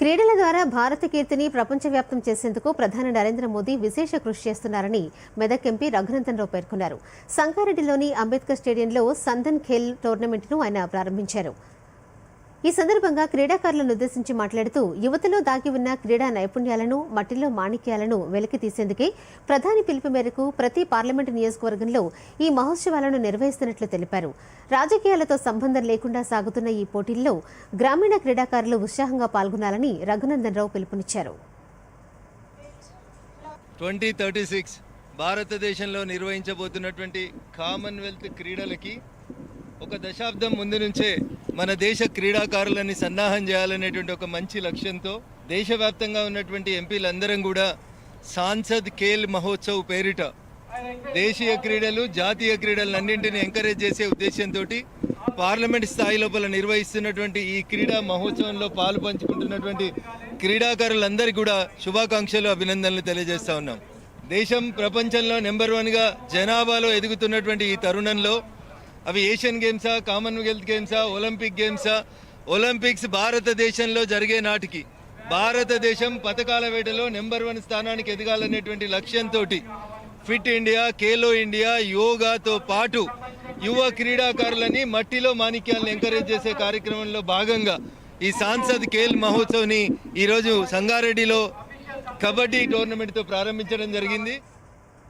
క్రీడల ద్వారా భారత కీర్తిని ప్రపంచవ్యాప్తం చేసేందుకు ప్రధాని నరేంద్ర మోదీ విశేష కృషి చేస్తున్నారని మెదక్ ఎంపీ రఘునందన్ రావు పేర్కొన్నారు. సంగారెడ్డిలోని అంబేద్కర్ స్టేడియంలో సందన్ ఖేల్ టోర్నమెంట్ను ఆయన ప్రారంభించారు. ఈ సందర్భంగా క్రీడాకారులను ఉద్దేశించి మాట్లాడుతూ యువతలో దాగి ఉన్న క్రీడా నైపుణ్యాలను మట్టిలో మాణిక్యాలను వెలికి తీసేందుకే ప్రధాని పిలుపు మేరకు ప్రతి పార్లమెంటు నియోజకవర్గంలో ఈ మహోత్సవాలను నిర్వహిస్తున్నట్లు తెలిపారు. రాజకీయాలతో సంబంధం లేకుండా సాగుతున్న ఈ పోటీల్లో గ్రామీణ క్రీడాకారులు ఉత్సాహంగా పాల్గొనాలని రఘునందన్ రావు పిలుపునిచ్చారు. ట్వంటీ థర్టీ సిక్స్ భారతదేశంలో నిర్వహించబోతున్నటువంటి కామన్వెల్త్ క్రీడలకి ఒక దశాబ్దం ముందు నుంచే మన దేశ క్రీడాకారులని సన్నాహం చేయాలనేటువంటి ఒక మంచి లక్ష్యంతో దేశవ్యాప్తంగా ఉన్నటువంటి ఎంపీలందరం కూడా సాంసద్ ఖేల్ మహోత్సవ్ పేరిట దేశీయ క్రీడలు జాతీయ క్రీడలన్నింటినీ ఎంకరేజ్ చేసే ఉద్దేశంతో పార్లమెంట్ స్థాయి లోపల నిర్వహిస్తున్నటువంటి ఈ క్రీడా మహోత్సవంలో పాలు పంచుకుంటున్నటువంటి క్రీడాకారులందరికీ కూడా శుభాకాంక్షలు అభినందనలు తెలియజేస్తా ఉన్నాం. దేశం ప్రపంచంలో నెంబర్ వన్గా జనాభాలో ఎదుగుతున్నటువంటి ఈ తరుణంలో అవి ఏషియన్ గేమ్సా కామన్వెల్త్ గేమ్సా ఒలింపిక్ గేమ్సా ఒలింపిక్స్ భారతదేశంలో జరిగే నాటికి. భారతదేశం పథకాల వేటలో నెంబర్ వన్ స్థానానికి ఎదగాలనేటువంటి లక్ష్యంతో ఫిట్ ఇండియా ఖేలో ఇండియా యోగాతో పాటు యువ క్రీడాకారులని మట్టిలో మాణిక్యాలను ఎంకరేజ్ చేసే కార్యక్రమంలో భాగంగా ఈ సాంసద్ ఖేల్ మహోత్సవ్ని ఈరోజు సంగారెడ్డిలో కబడ్డీ టోర్నమెంట్తో ప్రారంభించడం జరిగింది.